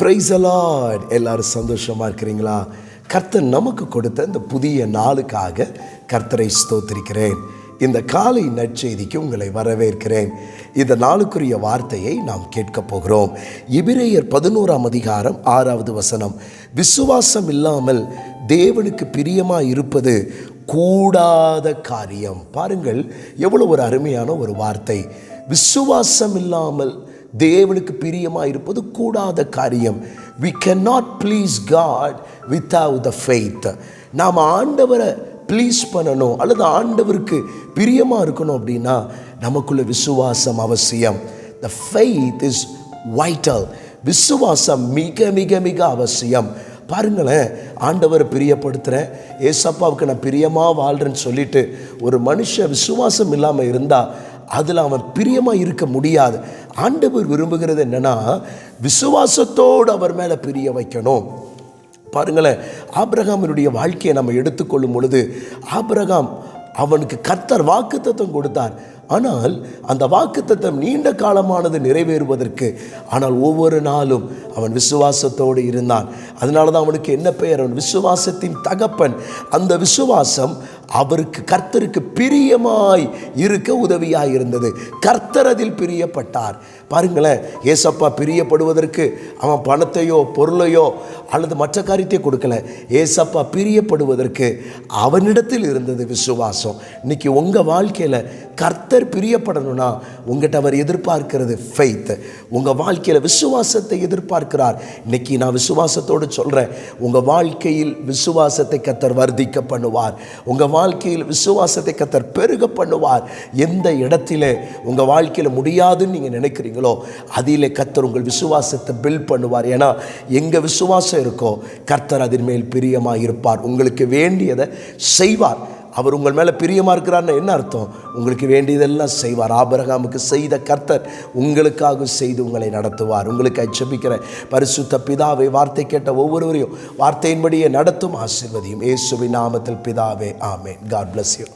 Price allot எல்லாரும் சந்தோஷமாக இருக்கிறீங்களா? கர்த்தர் நமக்கு கொடுத்த இந்த புதிய நாளுக்காக கர்த்தரை ஸ்தோத்திருக்கிறேன். இந்த காலை நற்செய்திக்கு உங்களை வரவேற்கிறேன். இந்த நாளுக்குரிய வார்த்தையை நாம் கேட்கப் போகிறோம். இபிரேயர் பதினோராம் அதிகாரம் ஆறாவது வசனம். விசுவாசம் இல்லாமல் தேவனுக்கு பிரியமாக இருப்பது கூடாத காரியம். பாருங்கள் எவ்வளோ ஒரு அருமையான ஒரு வார்த்தை. விசுவாசம் இல்லாமல் தேவனுக்கு பிரியமாக இருப்பது கூடாத காரியம். We can not please God without the faith நாம் ஆண்டவரை ப்ளீஸ் பண்ணணும் அல்லது ஆண்டவருக்கு பிரியமாக இருக்கணும் அப்படின்னா நமக்குள்ள விசுவாசம் அவசியம். த ஃபெய்த் இஸ் வைட்டல் விசுவாசம் மிக மிக மிக அவசியம். பாருங்களேன் ஆண்டவரை பிரியப்படுத்துகிறேன் ஏசப்பாவுக்கு நான் பிரியமாக வாழ்கிறேன்னு சொல்லிட்டு ஒரு மனுஷன் விசுவாசம் இல்லாமல் இருந்தால் அதில் அவன் பிரியமாக இருக்க முடியாது. ஆண்டவர் விரும்புகிறது என்னென்னா விசுவாசத்தோடு அவர் மேலே பிரிய வைக்கணும். பாருங்களேன் ஆபிரகாமினுடைய வாழ்க்கையை நம்ம எடுத்துக்கொள்ளும் பொழுது ஆபிரகாம் அவனுக்கு கர்த்தர் வாக்குத்தத்தம் கொடுத்தார். ஆனால் அந்த வாக்குத்தத்தம் நீண்ட காலமானது நிறைவேறுவதற்கு ஆனால் ஒவ்வொரு நாளும் அவன் விசுவாசத்தோடு இருந்தான். அதனால தான் அவனுக்கு என்ன பெயர்? அவன் விசுவாசத்தின் தகப்பன். அந்த விசுவாசம் அவருக்கு கர்த்தருக்கு பிரியமாய் இருக்க உதவியாக இருந்தது கர்த்தர் அதில் பிரியப்பட்டார். பாருங்களேன் ஏசப்பா பிரியப்படுவதற்கு அவன் பணத்தையோ பொருளையோ அல்லது மற்ற காரியத்தையோ கொடுக்கல. ஏசப்பா பிரியப்படுவதற்கு அவனிடத்தில் இருந்தது விசுவாசம். இன்னைக்கு உங்கள் வாழ்க்கையில் கர்த்தர் பிரியப்படணும்னா உங்கள்கிட்ட அவர் எதிர்பார்க்கிறது ஃபெய்த் உங்கள் வாழ்க்கையில் விசுவாசத்தை எதிர்பார்க்கிறார். இன்னைக்கு நான் விசுவாசத்தோடு சொல்கிறேன் உங்கள் வாழ்க்கையில் விசுவாசத்தை கத்தர் வர்த்திக்க பண்ணுவார். உங்கள் வாழ்க்கையில் விசுவாசத்தை கத்தர் பெருக பண்ணுவார். எந்த இடத்துல உங்கள் வாழ்க்கையில் முடியாதுன்னு நீங்கள் நினைக்கிறீங்களோ அதில் கத்தர் உங்கள் விசுவாசத்தை பில்ட் பண்ணுவார். ஏன்னா எங்கே விசுவாசம் இருக்கோ கர்த்தர் அதன் மேல் பிரியமாக இருப்பார் உங்களுக்கு வேண்டியதை செய்வார். அவர் உங்கள் மேலே பிரியமாக இருக்கிறார்னு என்ன அர்த்தம்? உங்களுக்கு வேண்டியதெல்லாம் செய்வார். ஆபரகாமுக்கு செய்த கர்த்தர் உங்களுக்காக செய்து உங்களை நடத்துவார். உங்களுக்கு அச்சபிக்கிற பரிசுத்த பிதாவை வார்த்தை கேட்ட ஒவ்வொருவரையும் வார்த்தையின்படியே நடத்தும் ஆசிர்வதியும். ஏசுவி நாமத்தில் பிதாவே ஆமேன். God bless you